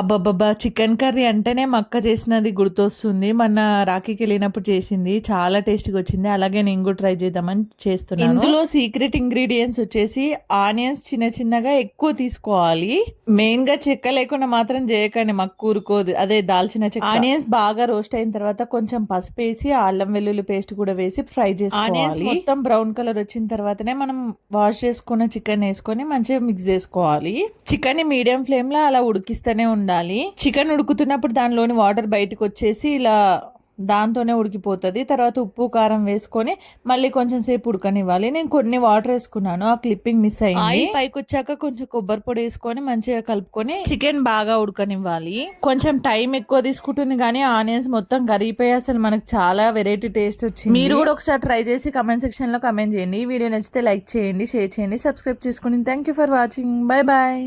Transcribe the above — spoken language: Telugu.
అబ్బబ్బబ్బా చికెన్ కర్రీ అంటేనే మా అక్క చేసినది గుర్తొస్తుంది. మొన్న రాఖీకి వెళ్ళినప్పుడు చేసింది. చాలా టేస్టీగా వచ్చింది. అలాగే నేను కూడా ట్రై చేద్దామని చేస్తున్నాను. ఇందులో సీక్రెట్ ఇంగ్రీడియంట్స్ వచ్చేసి ఆనియన్స్ చిన్న చిన్నగా ఎక్కువ తీసుకోవాలి. మెయిన్గా చెక్క లేకుండా మాత్రం చేయకండి. మాకు కూరుకోదు అదే దాల్చిన చెక్క. ఆనియన్స్ బాగా రోస్ట్ అయిన తర్వాత కొంచెం పసుపు వేసి అల్లం వెల్లుల్లి పేస్ట్ కూడా వేసి ఫ్రై చేసుకోవాలి. మొత్తం బ్రౌన్ కలర్ వచ్చిన తర్వాతనే మనం వాష్ చేసుకున్న చికెన్ వేసుకొని మంచిగా మిక్స్ చేసుకోవాలి. చికెన్ మీడియం ఫ్లేమ్లో అలా ఉడికిస్తూనే ఉండాలి. చికెన్ ఉడుకుతున్నప్పుడు దానిలోని వాటర్ బయటకు వచ్చేసి ఇలా దాంతోనే ఉడికిపోతుంది. తర్వాత ఉప్పు కారం వేసుకొని మళ్ళీ కొంచెం సేపు ఉడకనివ్వాలి. నేను కొన్ని వాటర్ వేసుకున్నాను. ఆ క్లిప్పింగ్ మిస్ అయింది. పైకి వచ్చాక కొంచెం కొబ్బరి పొడి వేసుకొని మంచిగా కలుపుకొని చికెన్ బాగా ఉడకనివ్వాలి. కొంచెం టైం ఎక్కువ తీసుకుంటుంది కానీ ఆనియన్స్ మొత్తం కరిగిపోయి అసలు మనకు చాలా వెరైటీ టేస్ట్ వచ్చింది. మీరు కూడా ఒకసారి ట్రై చేసి కమెంట్ సెక్షన్లో కమెంట్ చేయండి. ఈ వీడియో నచ్చితే లైక్ చేయండి షేర్ చేయండి సబ్స్క్రైబ్ చేసుకోండి thank you for watching. Bye bye.